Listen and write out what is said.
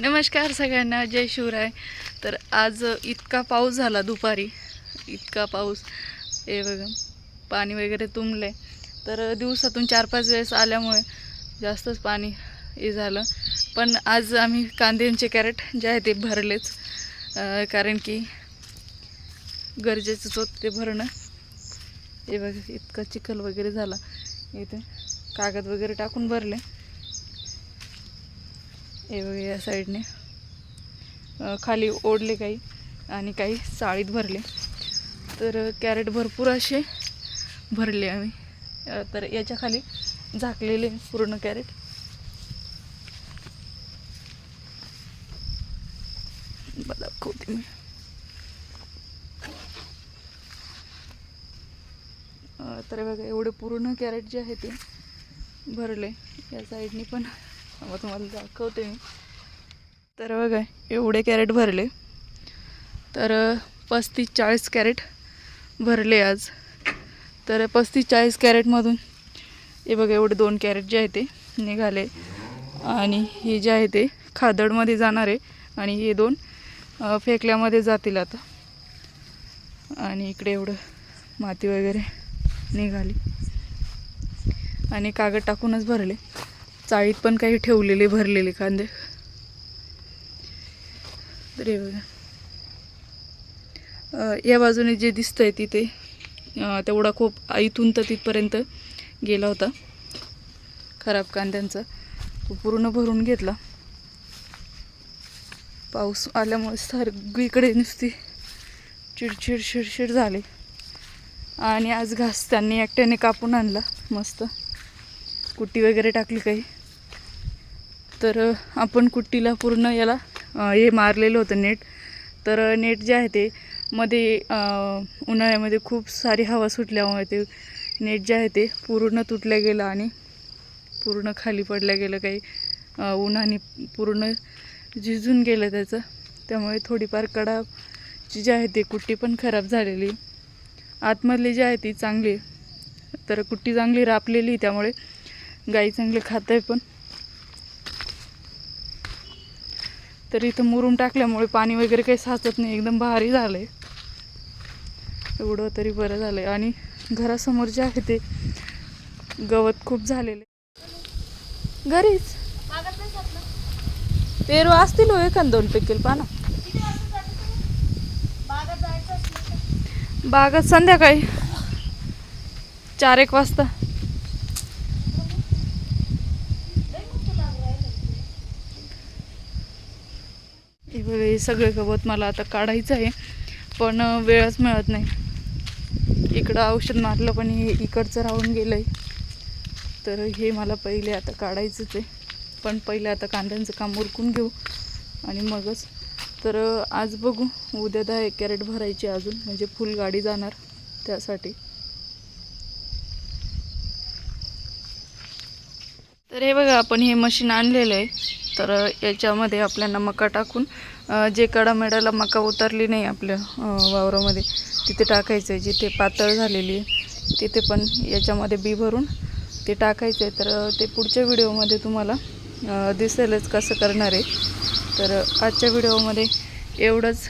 नमस्कार सगळ्यांना जय शिवराय. तर आज इतका पाऊस झाला दुपारी. इतका पाऊस. हे बघा पाणी वगैरे तुंबले तर दिवसातून चार पाच वेळेस आल्यामुळे जास्तच पाणी हे झालं. पण आज आम्ही कांद्यांचे कॅरेट जे आहे ते भरलेच. कारण की गरजेचंच होतं ते भरणं. हे बघा इतका चिखल वगैरे झाला. इथे कागद वगैरे टाकून भरले. हे बघा या साईडने. खाली ओढले काही आणि काही चाळीत भरले. तर कॅरेट भरपूर असे भरले आम्ही. तर याच्या खाली झाकलेले पूर्ण कॅरेट. बघा दाखवते मी तर बघा एवढे पूर्ण कॅरेट जे आहे ते भरले. या साईडनी पण मग तुम्हाला दाखवते मी. तर बघा एवढे कॅरेट भरले. तर पस्तीस चाळीस कॅरेट भरले आज. तर पस्तीस चाळीस कॅरेटमधून हे बघा एवढे दोन कॅरेट जे आहे ते निघाले. आणि हे जे आहे ते खादडमध्ये जाणार आहे. आणि हे दोन फेकल्यामध्ये जातील आता. आणि इकडे एवढं माती वगैरे निघाली. आणि कागद टाकूनच भरले. चाळीत पण काही ठेवलेले भरलेले कांदे. तर बघा. या बाजूने जे दिसतंय तिथे तेवढा खूप इथून तर तिथपर्यंत गेला होता. खराब कांद्यांचा. तो पूर्ण भरून घेतला. पाऊस आल्यामुळे सगळीकडे नुसती चिडचिड चिडचिड झाली. आणि आज घास त्यांनी एकट्याने कापून आणला. मस्त. कुट्टी वगैरे टाकली काही. तर आपण कुट्टीला पूर्ण याला हे मारलेलं होतं नेट. तर नेट जे आहे ते मध्ये उन्हाळ्यामध्ये खूप सारी हवा सुटल्यामुळे ते नेट जे आहे ते पूर्ण तुटलं गेलं आणि पूर्ण खाली पडलं गेलं. काही उन्हाने पूर्ण झिजून गेलं त्याचं. त्यामुळे थोडीफार कडाची जी आहे ती कुट्टी पण खराब झालेली. आतमधली जी आहे ती चांगली. तर कुट्टी चांगली रापलेली त्यामुळे गाई चांगले खात आहे पण. तर इथं मुरुम टाकल्यामुळे पाणी वगैरे काही साचत नाही. एकदम भारी झालं आहे एवढं तरी बरं झालं आहे आणि घरासमोर जे आहे ते गवत खूप झालेले घरीच? पेरू असतील हो एखाद दोन पिकेल पाना बागात संध्याकाळी चार एक वाजता. हे बघा हे सगळे गवत मला आता काढायचं आहे पण वेळच मिळत नाही. इकडं औषध मारलं पण हे इकडचं राहून गेलं आहे तर हे मला पहिले आता काढायचंच आहे पण पहिले आता कांद्यांचं काम उरकून घेऊ आणि मगच. तर आज बघू उद्या दहा एक कॅरेट भरायची अजून म्हणजे फुल गाडी जाणार त्यासाठी. तर हे बघा आपण हे मशीन आणलेलं आहे. तर याच्यामध्ये आपल्याला मका टाकून जे जे कडामेडाला मका उतरली नाही आपल्या वावरामध्ये तिथे टाकायचं आहे. जिथे पातळ झालेली आहे तिथे पण याच्यामध्ये बी भरून ते टाकायचं आहे. तर ते पुढच्या व्हिडिओमध्ये तुम्हाला दिसेलच कसं करणार आहे. तर आजच्या व्हिडिओमध्ये एवढंच.